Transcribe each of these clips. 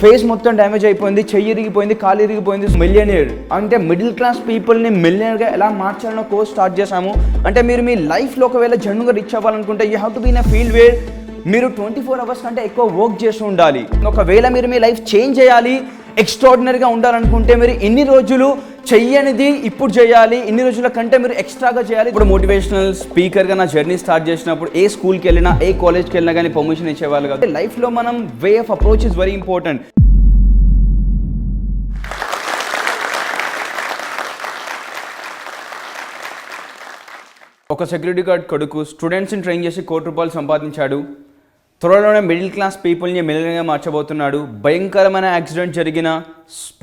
Face మొత్తం damage అయిపోయింది చెయ్యి ఇరిగిపోయింది కాలు ఇరిగిపోయింది. మిలియనీర్ అంటే మిడిల్ క్లాస్ పీపుల్ని మిలియనర్గా ఎలా మార్చాలన్న కోర్స్ స్టార్ట్ చేశాము. అంటే మీరు మీ లైఫ్లో ఒకవేళ జన్నుగా రీచ్ అవ్వాలనుకుంటే you have to be in a field where మీరు ట్వంటీ ఫోర్ అవర్స్ కంటే ఎక్కువ వర్క్ చేసి ఉండాలి. ఒకవేళ మీరు మీ లైఫ్ చేంజ్ చేయాలి ఎక్స్ట్రాడినరీగా ఉండాలనుకుంటే మీరు ఎన్ని రోజులు చెయ్యనిది ఇప్పుడు చేయాలి ఇన్ని రోజుల కంటే మీరు ఎక్స్ట్రాగా చేయాలి. ఇప్పుడు మోటివేషనల్ స్పీకర్గా నా జర్నీ స్టార్ట్ చేసినప్పుడు ఏ స్కూల్కి వెళ్ళినా ఏ కాలేజ్కి వెళ్ళినా కానీ పర్మిషన్ ఇచ్చేవాళ్ళు కాదు. లైఫ్లో మనం way of approach is very important ఒక సెక్యూరిటీ గార్డ్ కొడుకు స్టూడెంట్స్ని ట్రైన్ చేసి కోటి రూపాయలు సంపాదించాడు. త్వరలోనే మిడిల్ క్లాస్ పీపుల్ని మిలియన్గా మార్చబోతున్నాడు. భయంకరమైన యాక్సిడెంట్ జరిగిన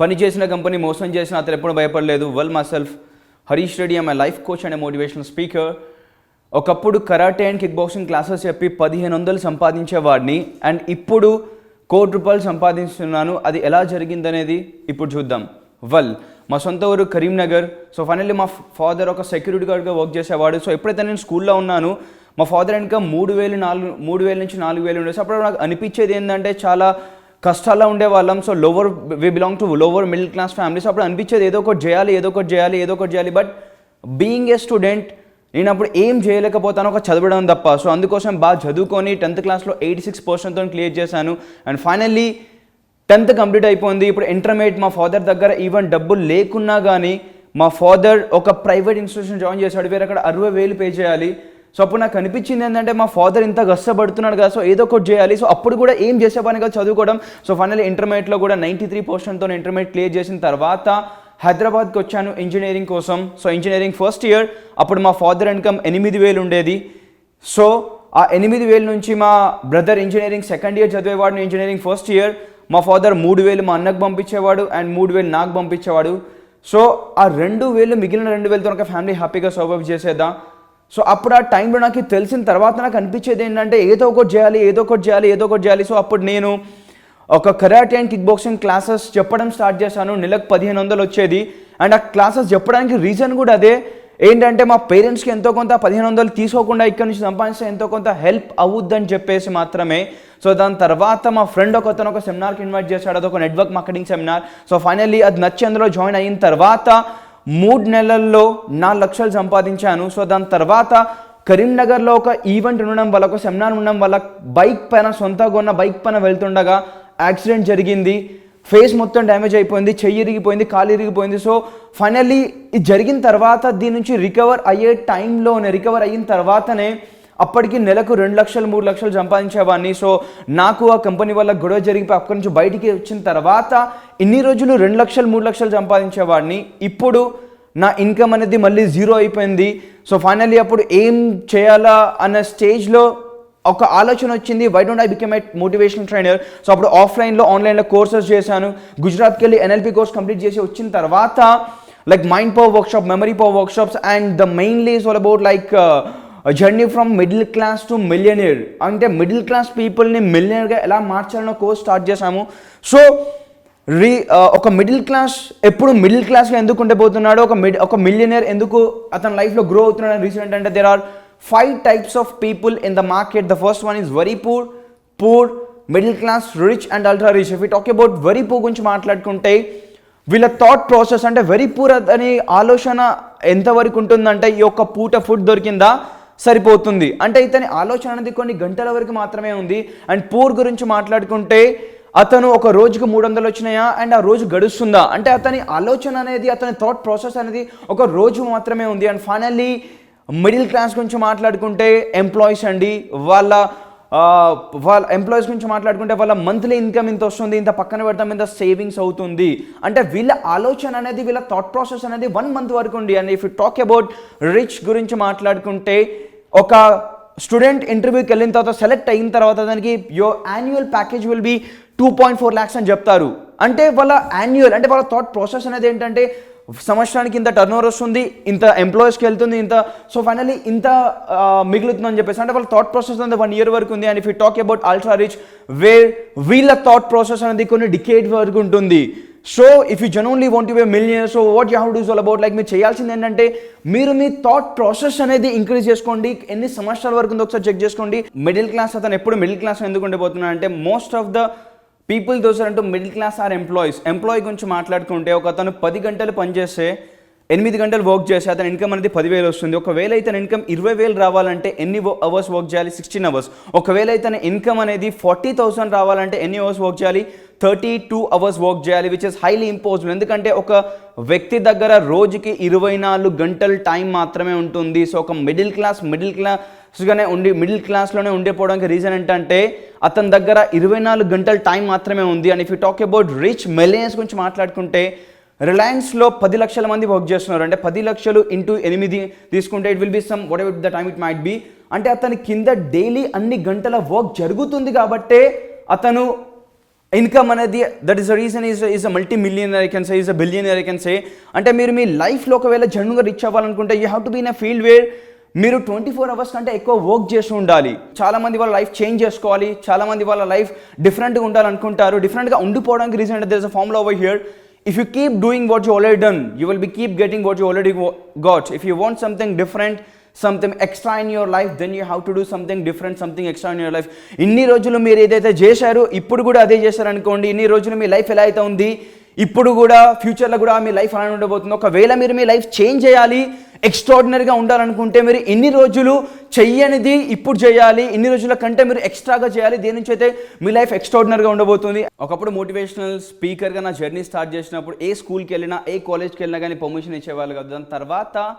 పనిచేసిన పని చేసిన కంపెనీ మోసం చేసిన అతను ఎప్పుడు భయపడలేదు. Well myself Harish Reddy ఆమె లైఫ్ కోచ్ అనే మోటివేషనల్ స్పీకర్ ఒకప్పుడు karate and kick boxing classes చెప్పి పదిహేను వందలు సంపాదించేవాడిని. అండ్ ఇప్పుడు కోటి రూపాయలు సంపాదిస్తున్నాను. అది ఎలా జరిగిందనేది ఇప్పుడు చూద్దాం. వెల్ మా సొంత ఊరు కరీంనగర్. సో ఫైనల్లీ మా ఫాదర్ ఒక సెక్యూరిటీ గార్డ్గా వర్క్ చేసేవాడు. సో ఎప్పుడైతే నేను స్కూల్లో ఉన్నాను మా ఫాదర్ ఇన్కమ్ మూడు వేలు నాలుగు మూడు వేల నుంచి నాలుగు వేలు ఉండేసి అప్పుడు నాకు అనిపించేది ఏంటంటే చాలా కష్టాల్లో ఉండేవాళ్ళం. So lower we belong to lower middle class families అప్పుడు అనిపించేది ఏదో ఒకటి చేయాలి ఏదో ఒకటి చేయాలి ఏదో ఒకటి చేయాలి. బట్ బీయింగ్ ఏ స్టూడెంట్ నేను అప్పుడు ఏం చేయలేకపోతాను ఒక చదవడం తప్ప. సో అందుకోసం బాగా చదువుకొని టెన్త్ క్లాస్లో ఎయిటీ సిక్స్ పర్సెంట్తో క్లియర్ చేశాను. అండ్ ఫైనల్లీ టెన్త్ కంప్లీట్ అయిపోయింది. ఇప్పుడు ఇంటర్మీడియట్ మా ఫాదర్ దగ్గర ఈవెన్ డబ్బులు లేకున్నా కానీ మా ఫాదర్ ఒక ప్రైవేట్ ఇన్స్టిట్యూషన్ జాయిన్ చేశాడు. వేరే అక్కడ అరవై వేలు పే చేయాలి. సో అప్పుడు నాకు అనిపించింది ఏంటంటే మా ఫాదర్ ఇంత కష్టపడుతున్నాడు కదా సో ఏదో ఒకటి చేయాలి. సో అప్పుడు కూడా ఏం చేసేవాని కదా చదువుకోవడం. సో ఫైనల్ ఇంటర్మీడియట్లో కూడా నైంటీ త్రీ పర్సెంట్తో ఇంటర్మీడియట్ క్లియర్ చేసిన తర్వాత హైదరాబాద్కి వచ్చాను ఇంజనీరింగ్ కోసం. సో ఇంజనీరింగ్ ఫస్ట్ ఇయర్ అప్పుడు మా ఫాదర్ ఇన్కమ్ ఎనిమిది వేలు ఉండేది. సో ఆ ఎనిమిది వేల నుంచి మా బ్రదర్ ఇంజనీరింగ్ సెకండ్ ఇయర్ చదివేవాడు ఇంజనీరింగ్ ఫస్ట్ ఇయర్ మా ఫాదర్ మూడు వేలు మా అన్నకు పంపించేవాడు అండ్ మూడు వేలు నాకు పంపించేవాడు. సో ఆ రెండు వేలు మిగిలిన రెండు వేలతో ఒక ఫ్యామిలీ హ్యాపీగా సర్వైవ్ చేసేద్దాం. సో అప్పుడు ఆ టైంలో నాకు తెలిసిన తర్వాత నాకు అనిపించేది ఏంటంటే ఏదో ఒకటి చేయాలి ఏదో ఒకటి చేయాలి ఏదో ఒకటి చేయాలి. సో అప్పుడు నేను ఒక karate and kick boxing classes చెప్పడం స్టార్ట్ చేశాను. నెలకు పదిహేను వందలు వచ్చేది. అండ్ ఆ క్లాసెస్ చెప్పడానికి రీజన్ కూడా అదే. ఏంటంటే మా పేరెంట్స్కి ఎంతో కొంత పదిహేను వందలు తీసుకోకుండా ఇక్కడ నుంచి సంపాదిస్తే ఎంతో కొంత హెల్ప్ అవుద్దని చెప్పేసి మాత్రమే. సో దాని తర్వాత మా ఫ్రెండ్ ఒక అతను ఒక సెమినార్కి ఇన్వైట్ చేశాడు. అదొక network marketing seminar so finally అది నచ్చి అందులో జాయిన్ అయిన తర్వాత మూడు నెలల్లో నాలుగు లక్షలు సంపాదించాను. సో దాని తర్వాత కరీంనగర్లో ఒక ఈవెంట్ ఉండడం వల్ల ఒక సెమినార్ ఉండడం వల్ల బైక్ పైన సొంతంగా ఉన్న బైక్ పైన వెళ్తుండగా యాక్సిడెంట్ జరిగింది. ఫేస్ మొత్తం డ్యామేజ్ అయిపోయింది చెయ్యి ఇరిగిపోయింది కాలు ఇరిగిపోయింది. సో ఫైనల్లీ ఇది జరిగిన తర్వాత దీని నుంచి రికవర్ అయ్యే టైంలోనే రికవర్ అయిన తర్వాతనే అప్పటికి నెలకు రెండు లక్షలు మూడు లక్షలు సంపాదించేవాడిని. సో నాకు ఆ కంపెనీ వల్ల గొడవ జరిగిపోయి అక్కడి నుంచి బయటికి వచ్చిన తర్వాత ఇన్ని రోజులు రెండు లక్షలు మూడు లక్షలు సంపాదించేవాడిని. ఇప్పుడు నా ఇన్కమ్ అనేది మళ్ళీ జీరో అయిపోయింది. సో ఫైనల్లీ అప్పుడు ఏం చేయాలా అన్న స్టేజ్లో ఒక ఆలోచన వచ్చింది. Why don't I become I motivational trainer so అప్పుడు ఆఫ్లైన్లో ఆన్లైన్లో కోర్సెస్ చేశాను. గుజరాత్కి వెళ్ళి ఎన్ఎల్పి కోర్స్ కంప్లీట్ చేసి వచ్చిన తర్వాత like mind power workshop memory power workshops and the mainly is all about like journey from middle class to millionaire అంటే middle class పీపుల్ని మిలియనర్గా ఎలా మార్చాలన్న కోర్స్ స్టార్ట్ చేశాము. సో రీ uh, ఒక మిడిల్ క్లాస్ ఎప్పుడు మిడిల్ క్లాస్గా ఎందుకు ఉండబోతున్నాడు ఒక మిడ్ ఒక మిలియనర్ ఎందుకు అతని లైఫ్లో గ్రో అవుతున్నాడు రీసెంట్ అంటే there are five types of people in the market the first one is very poor poor middle class rich and ultra rich if it talk about very poor గురించి మాట్లాడుకుంటే వీళ్ళ thought process అంటే very poor అనే ఆలోచన ఎంతవరకు ఉంటుందంటే ఈ యొక్క పూట ఫుడ్ దొరికిందా? సరిపోతుంది. అంటే ఇతని ఆలోచన అనేది కొన్ని గంటల వరకు మాత్రమే ఉంది. అండ్ పూర్ గురించి మాట్లాడుకుంటే అతను ఒక రోజుకు మూడు వందలు వచ్చినాయా? అండ్ ఆ రోజు గడుస్తుందా? అంటే అతని ఆలోచన అనేది అతని థాట్ ప్రాసెస్ అనేది ఒక రోజు మాత్రమే ఉంది. అండ్ ఫైనల్లీ మిడిల్ క్లాస్ గురించి మాట్లాడుకుంటే ఎంప్లాయీస్ అండి వాళ్ళ వాళ్ళ ఎంప్లాయీస్ గురించి మాట్లాడుకుంటే వాళ్ళ మంత్లీ ఇన్కమ్ ఇంత వస్తుంది ఇంత పక్కన పెడతాం ఇంత సేవింగ్స్ అవుతుంది. అంటే వీళ్ళ ఆలోచన అనేది వీళ్ళ థాట్ ప్రాసెస్ అనేది వన్ మంత్ వరకు ఉంది. And if you talk about rich గురించి మాట్లాడుకుంటే ఒక స్టూడెంట్ ఇంటర్వ్యూకి వెళ్ళిన తర్వాత సెలెక్ట్ అయిన తర్వాత దానికి your annual package will be two point four lakhs అని చెప్తారు. అంటే వాళ్ళ యాన్యువల్ అంటే వాళ్ళ థాట్ ప్రాసెస్ అనేది ఏంటంటే సంవత్సరానికి ఇంత టర్న్ ఓవర్ వస్తుంది ఇంత ఎంప్లాయీస్కి వెళ్తుంది ఇంత సో ఫైనలీ ఇంత మిగులుతుందని మిగులుతుంది అని చెప్పేసి అంటే వాళ్ళ థాట్ ప్రాసెస్ అనేది వన్ ఇయర్ వరకు ఉంది. And if you talk about ultra rich where వీళ్ళ థాట్ ప్రాసెస్ అనేది కొన్ని డికేట్ వరకు ఉంటుంది. So if you genuinely want you million so what you have does all about like మీరు చేయాల్సింది ఏంటంటే మీరు మీ థాట్ ప్రాసెస్ అనేది ఇంక్రీజ్ చేసుకోండి. ఎన్ని సంవత్సరాల వరకు ఉందో ఒకసారి చెక్ చేసుకోండి. మిడిల్ క్లాస్ అతను ఎప్పుడు మిడిల్ క్లాస్ ఎందుకు ఉండిపోతున్నాడు అంటే most of the people those అంటూ middle class are employees employee గురించి మాట్లాడుకుంటే ఒక అతను పది గంటలు పనిచేస్తే ఎనిమిది గంటలు వర్క్ చేస్తే అతని ఇన్కమ్ అనేది పదివేలు వస్తుంది. ఒకవేళ అయితే ఇన్కమ్ ఇరవై వేలు రావాలంటే ఎన్ని అవర్స్ వర్క్ చేయాలి? సిక్స్టీన్ అవర్స్ ఒకవేళ అయితే ఇన్కమ్ అనేది ఫార్టీ థౌసండ్ రావాలంటే ఎన్ని అవర్స్ వర్క్ చేయాలి? థర్టీ టూ అవర్స్ వర్క్ చేయాలి విచ్ ఇస్ హైలీ ఇంపాసిబుల్ ఎందుకంటే ఒక వ్యక్తి దగ్గర రోజుకి ఇరవై నాలుగు గంటల టైం మాత్రమే ఉంటుంది. సో ఒక మిడిల్ క్లాస్ మిడిల్ క్లాస్గానే ఉండి మిడిల్ క్లాస్లోనే ఉండిపోవడానికి రీజన్ ఏంటంటే అతని దగ్గర ఇరవై నాలుగు గంటల టైం మాత్రమే ఉంది. And if you talk about rich millions గురించి మాట్లాడుకుంటే రిలయన్స్లో పది లక్షల మంది వర్క్ చేస్తున్నారు. అంటే పది లక్షలు ఇంటూ ఎనిమిది తీసుకుంటే it will be some what ever the time it might be అంటే అతని కింద డైలీ అన్ని గంటల వర్క్ జరుగుతుంది కాబట్టే అతను ఇన్కమ్ అనేది that is a reason is is a multi million I can say is a billion I can say అంటే మీరు మీ లైఫ్లో ఒకవేళ జన్నుగా రిచ్ అవ్వాలనుకుంటే you have to be in a field where మీరు ట్వంటీ ఫోర్ అవర్స్ కంటే ఎక్కువ వర్క్ చేస్తూ ఉండాలి. చాలా మంది వాళ్ళ లైఫ్ చేంజ్ చేసుకోవాలి. చాలా మంది వాళ్ళ లైఫ్ డిఫరెంట్గా ఉండాలనుకుంటారు. డిఫరెంట్గా ఉండిపోవడానికి రీజన్ అంటే there is a formula over here if you keep doing what you already done you will be keep getting what you already got if you want something different something extra in your life then you have to do something different something extra in your life ఇన్ని రోజులు మీరు ఏదైతే చేశారో ఇప్పుడు కూడా అదే చేశారనుకోండి ఇన్ని రోజులు మీ లైఫ్ ఎలా అయితే ఉంది ఇప్పుడు కూడా ఫ్యూచర్లో కూడా మీ లైఫ్ అలా ఉండబోతుంది ఒకవేళ మీరు మీ లైఫ్ చేంజ్ చేయాలి ఎక్స్ట్రాడినరీగా ఉండాలనుకుంటే మీరు ఇన్ని రోజులు చెయ్యనిది ఇప్పుడు చేయాలి ఇన్ని రోజుల కంటే మీరు ఎక్స్ట్రాగా చేయాలి దేని నుంచి అయితే మీ లైఫ్ ఎక్స్ట్రాడినరీగా ఉండబోతుంది. ఒకప్పుడు మోటివేషనల్ స్పీకర్గా నా జర్నీ స్టార్ట్ చేసినప్పుడు ఏ స్కూల్కి వెళ్ళినా ఏ కాలేజ్కి వెళ్ళినా కానీ పర్మిషన్ ఇచ్చేవాళ్ళు కదా. దాని తర్వాత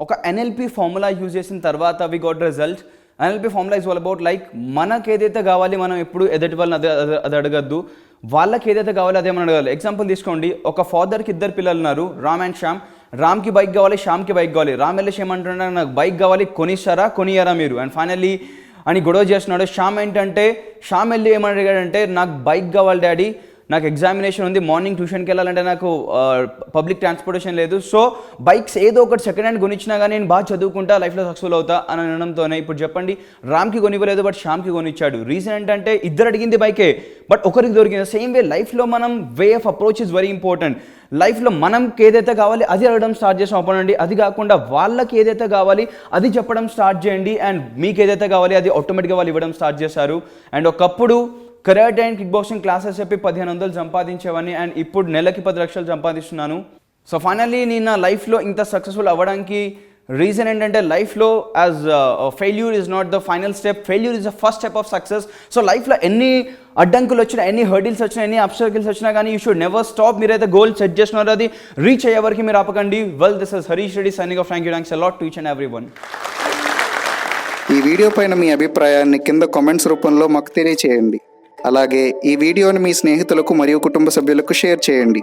ఒక ఎన్ఎల్పి ఫార్ములా యూజ్ చేసిన తర్వాత we got result NLP formula is all about like మనకు ఏదైతే కావాలి మనం ఎప్పుడు ఎదుటి వాళ్ళని అదే అదే- అది అడగద్దు. వాళ్ళకి ఏదైతే కావాలో అదే మనం అడగాలి. ఎగ్జాంపుల్ తీసుకోండి. ఒక ఫాదర్కి ఇద్దరు పిల్లలు ఉన్నారు రామ్ అండ్ శ్యామ్ రామ్కి బైక్ కావాలి శ్యామ్కి బైక్ కావాలి. రామ్ వెళ్ళేసి ఏమంటున్నాడు నాకు బైక్ కావాలి కొనిస్తారా కొనియారా మీరు? అండ్ ఫైనల్లీ అని గొడవ చేస్తున్నాడు. శ్యామ్ ఏంటంటే శ్యామ్ వెళ్ళి ఏమని అడిగాడంటే నాకు బైక్ కావాలి డాడీ. నాకు ఎగ్జామినేషన్ ఉంది మార్నింగ్ ట్యూషన్కి వెళ్ళాలంటే నాకు పబ్లిక్ ట్రాన్స్పోర్టేషన్ లేదు. సో బైక్స్ ఏదో ఒకటి సెకండ్ హ్యాండ్ కొనిచ్చినా కానీ నేను బాగా చదువుకుంటా లైఫ్లో సక్సెస్ఫుల్ అవుతా అని అనడంతోనే. ఇప్పుడు చెప్పండి రామ్కి కొనివ్వలేదు బట్ శ్యామ్కి కొనిచ్చాడు. రీజన్ ఏంటంటే ఇద్దరు అడిగింది బైకే బట్ ఒకరికి దొరికింది. సేమ్ వే లైఫ్లో మనం way of approach is very important లైఫ్లో మనకి ఏదైతే కావాలి అది అడగడం స్టార్ట్ చేసాం అవ్వనండి అది కాకుండా వాళ్ళకి ఏదైతే కావాలి అది చెప్పడం స్టార్ట్ చేయండి. అండ్ మీకు ఏదైతే కావాలి అది ఆటోమేటిక్గా వాళ్ళు ఇవ్వడం స్టార్ట్ చేశారు. అండ్ ఒకప్పుడు karate and kick boxing classes చెప్పి పదిహేను వందలు సంపాదించేవాడిని అండ్ ఇప్పుడు నెలకి పది లక్షలు సంపాదిస్తున్నాను. సో ఫైనల్లీ నేను నా లైఫ్లో ఇంత సక్సెస్ఫుల్ అవ్వడానికి రీజన్ ఏంటంటే లైఫ్లో as failure is not the final step failure is the first step of success so లైఫ్లో ఎన్ని అడ్డంకులు వచ్చినా ఎన్ని హర్డిల్స్ వచ్చినా ఎన్ని అబ్స్టర్కిల్స్ వచ్చినా కానీ యూ షుడ్ నెవర్ స్టాప్ మీరైతే గోల్ సెట్ చేసినారో అది రీచ్ అయ్యే వరకు మీరు ఆపకండి. Well this is Harish Reddy signing off thank you thanks a lot to each and every one ఈ వీడియో పైన మీ అభిప్రాయాన్ని కింద కామెంట్స్ రూపంలో మాకు తెలియచేయండి. అలాగే ఈ వీడియోని మీ స్నేహితులకు మరియు కుటుంబ సభ్యులకు షేర్ చేయండి.